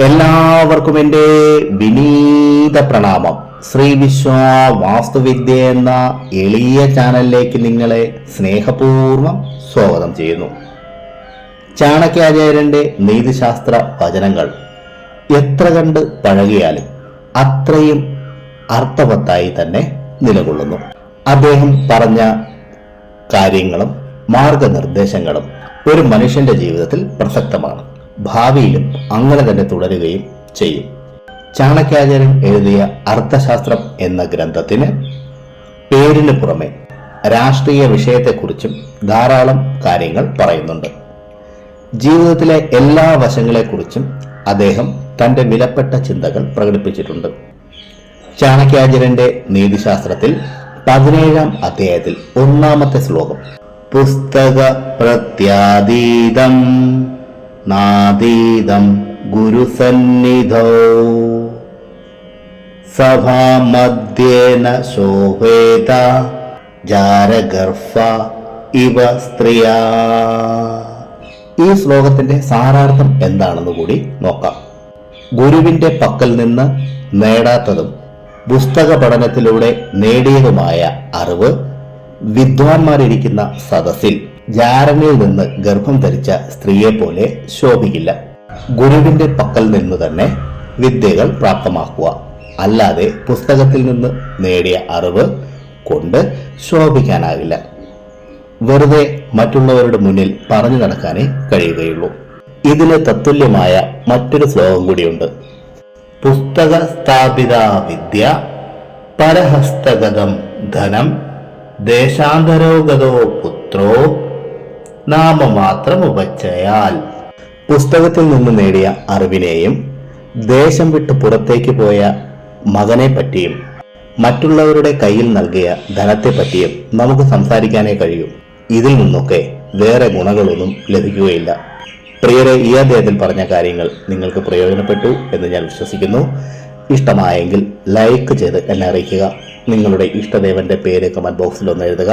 എല്ലാവർക്കും എന്റെ വിനീത പ്രണാമം. ശ്രീ വിശ്വ വാസ്തുവിദ്യ എന്ന എളിയ ചാനലിലേക്ക് നിങ്ങളെ സ്നേഹപൂർവം സ്വാഗതം ചെയ്യുന്നു. ചാണക്യാചാര്യന്റെ നീതിശാസ്ത്ര വചനങ്ങൾ എത്ര കണ്ട് പഴകിയാലും അത്രയും അർത്ഥവത്തായി തന്നെ നിലകൊള്ളുന്നു. അദ്ദേഹം പറഞ്ഞ കാര്യങ്ങളും മാർഗനിർദ്ദേശങ്ങളും ഒരു മനുഷ്യന്റെ ജീവിതത്തിൽ പ്രസക്തമാണ്. ഭാവിയിലും അങ്ങനെ തന്നെ തുടരുകയും ചെയ്യും. ചാണക്യാചാര്യൻ എഴുതിയ അർത്ഥശാസ്ത്രം എന്ന ഗ്രന്ഥത്തിന് പേരിന് പുറമെ രാഷ്ട്രീയ വിഷയത്തെക്കുറിച്ചും ധാരാളം കാര്യങ്ങൾ പറയുന്നുണ്ട്. ജീവിതത്തിലെ എല്ലാ വശങ്ങളെക്കുറിച്ചും അദ്ദേഹം തന്റെ വിലപ്പെട്ട ചിന്തകൾ പ്രകടിപ്പിച്ചിട്ടുണ്ട്. ചാണക്യാചാര്യന്റെ നീതിശാസ്ത്രത്തിൽ പതിനേഴാം അധ്യായത്തിൽ ഒന്നാമത്തെ ശ്ലോകം പുസ്തക പ്രത്യാതീതം നാതീതം ഗുരുസന്നിധോ. സഭാമധ്യേന ശോഭേത ജാരഗർഭ ഇവ സ്ത്രീയ. ഈ ശ്ലോകത്തിന്റെ സാരാർത്ഥം എന്താണെന്ന് കൂടി നോക്കാം. ഗുരുവിന്റെ പക്കൽ നിന്ന് നേടാത്തതും പുസ്തക പഠനത്തിലൂടെ നേടിയതുമായ അറിവ് വിദ്വാൻമാരിരിക്കുന്ന സദസ്സിൽ ജാരനിൽ നിന്ന് ഗർഭം ധരിച്ച സ്ത്രീയെ പോലെ ശോഭിക്കില്ല. ഗുരുവിന്റെ പക്കൽ നിന്ന് തന്നെ വിദ്യകൾ പ്രാപ്തമാക്കുക. അല്ലാതെ പുസ്തകത്തിൽ നിന്ന് നേടിയ അറിവ് കൊണ്ട് ശോഭിക്കാനാകില്ല. വെറുതെ മറ്റുള്ളവരുടെ മുന്നിൽ പറഞ്ഞു നടക്കാനേ കഴിയുകയുള്ളൂ. ഇതിന് തത്തുല്യമായ മറ്റൊരു ശ്ലോകം കൂടിയുണ്ട്. പുസ്തക സ്ഥാപിത വിദ്യ പരഹസ്തഗതം ധനം ദേശാന്തരോഗതോ പുത്രോ നാമമാത്രം ഉപച്ചയാൽ പുസ്തകത്തിൽ നിന്ന് നേടിയ അറിവിനെയും ദേശം വിട്ട് പുറത്തേക്ക് പോയ മകനെ പറ്റിയും മറ്റുള്ളവരുടെ കയ്യിൽ നൽകിയ ധനത്തെ പറ്റിയും നമുക്ക് സംസാരിക്കാനേ കഴിയൂ. ഇതിൽ നിന്നൊക്കെ വേറെ ഗുണങ്ങളൊന്നും ലഭിക്കുകയില്ല. പ്രിയരെ ഈ അദ്ദേഹത്തിൽ പറഞ്ഞ കാര്യങ്ങൾ നിങ്ങൾക്ക് പ്രയോജനപ്പെട്ടു എന്ന് ഞാൻ വിശ്വസിക്കുന്നു. ഇഷ്ടമായെങ്കിൽ ലൈക്ക് ചെയ്ത് എന്നെ അറിയിക്കുക. നിങ്ങളുടെ ഇഷ്ടദേവന്റെ പേര് കമന്റ് ബോക്സിൽ ഒന്ന് എഴുതുക.